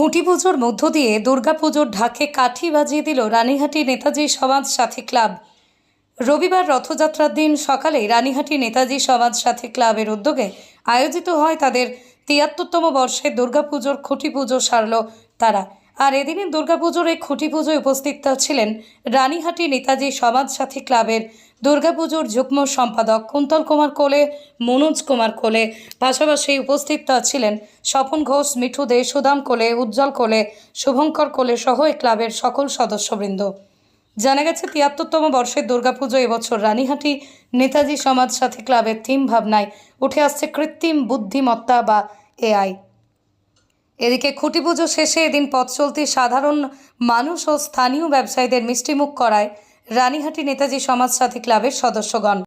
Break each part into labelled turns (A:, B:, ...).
A: খুঁটি পুজোর মধ্য দিয়ে দুর্গাপুজোর ঢাকে কাঠি বাজিয়ে দিল রানীহাটি নেতাজি সমাজ সাথী ক্লাব। রবিবার রথযাত্রার দিন সকালে রানীহাটি নেতাজি সমাজ সাথী ক্লাবের উদ্যোগে আয়োজিত হয় তাদের তিয়াত্তরতম বর্ষে দুর্গাপুজোর খুঁটি পুজো সারল তারা। আর এদিনে দুর্গাপুজোর এই খুঁটি পুজোয় উপস্থিত ছিলেন রানীহাটি নেতাজি সমাজ সাথী ক্লাবের দুর্গাপুজোর যুগ্ম সম্পাদক কুন্তল কুমার কোলে, মনোজ কুমার কোলে। পাশাপাশি উপস্থিত ছিলেন স্বপন ঘোষ, মিঠু দে, সুদাম কোলে, উজ্জ্বল কোলে, শুভঙ্কর কোলে সহ এই ক্লাবের সকল সদস্যবৃন্দ। জানা গেছে, তিয়াত্তরতম বর্ষের দুর্গাপুজো এবছর রানীহাটি নেতাজি সমাজ সাথী ক্লাবের থিম ভাবনায় উঠে আসছে কৃত্রিম বুদ্ধিমত্তা বা এআই। এদিকে খুঁটি পুজো শেষে এদিন পথ চলতি সাধারণ মানুষ ও স্থানীয় ব্যবসায়ীদের মিষ্টিমুখ করায় রানীহাটি নেতাজি সমাজ সাথী ক্লাবের সদস্যগণ।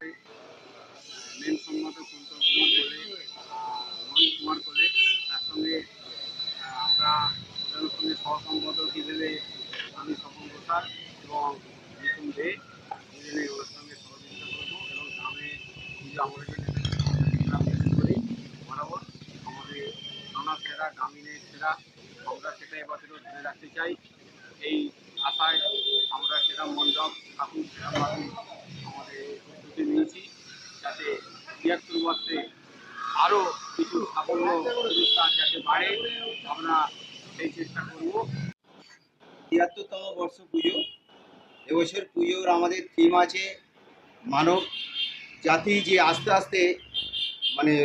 B: সেরা গ্রামীণের সেরা, আমরা সেটা এবছরও ধরে রাখতে চাই। এই আশায় আমরা সেরা মণ্ডপ ঠাকুর আমাদের প্রস্তুতি নিয়েছি, যাতে তিয়াত্তর বর্ষে আরও কিছু সাফল্য অনুষ্ঠান যাতে বাড়ে আমরা সেই চেষ্টা করব। তিয়াত্তরতম বর্ষ পুজো। এবছর পুজোর আমাদের থিম আছে মানব। জাতি যে আস্তে আস্তে মানে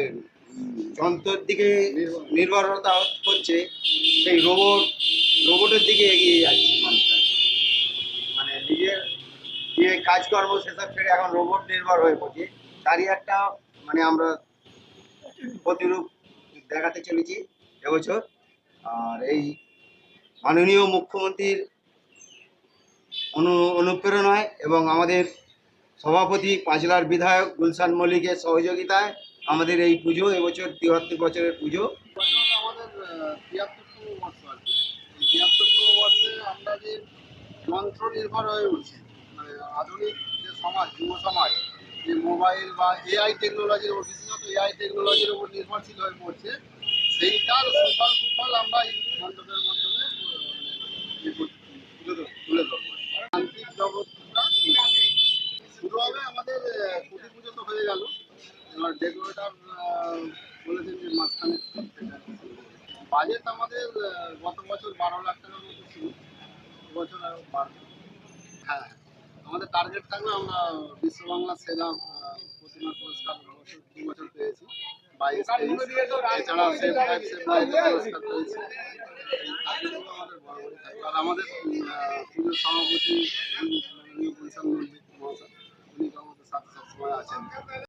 B: যন্ত্রের দিকে নির্ভরতা হচ্ছে, সেই রোবট রোবটের দিকে এগিয়ে যাচ্ছে মানে নিজের যে কাজকর্ম, সেসব ছেড়ে এখন রোবট নির্ভর হয়ে পড়ছে। তারই একটা মানে আমরা প্রতিরূপ দেখাতে চলেছি এবছর। আর এই মাননীয় মুখ্যমন্ত্রীর অনু, অনুপ্রেরণায় এবং আমাদের সভাপতি পাঁচলার বিধায়ক গুলশান মল্লিকের সহযোগিতায় আমাদের এই পুজো, এবছর তিয়াত্তর বছরের পুজো।
C: আমাদের তিয়াত্তরতম বর্ষ আর কি বর্ষে আমরা যে যন্ত্র নির্ভর হয়ে উঠছি মানে আধুনিক যে সমাজ যুব সমাজ যে মোবাইল বা এআই টেকনোলজির ওপর বিশেষত এআই টেকনোলজির উপর নির্ভরশীল হয়ে পড়ছে সেইটার সুফল কুফল আমরা এই মণ্ডপের মাধ্যমে তুলে তুলে ধরবো। এবার ডেকোরেটার যে মাঝখানে বাজেট আমাদের গত বছর বারো লাখ টাকার বছর আরও বাড়বে। হ্যাঁ আমাদের টার্গেট থাকবে আমরা বিশ্ববাংলা সেরা প্রতিমা পুরস্কার দু বছর পেয়েছি, বাইশ আমাদের আর পুজোর সভাপতি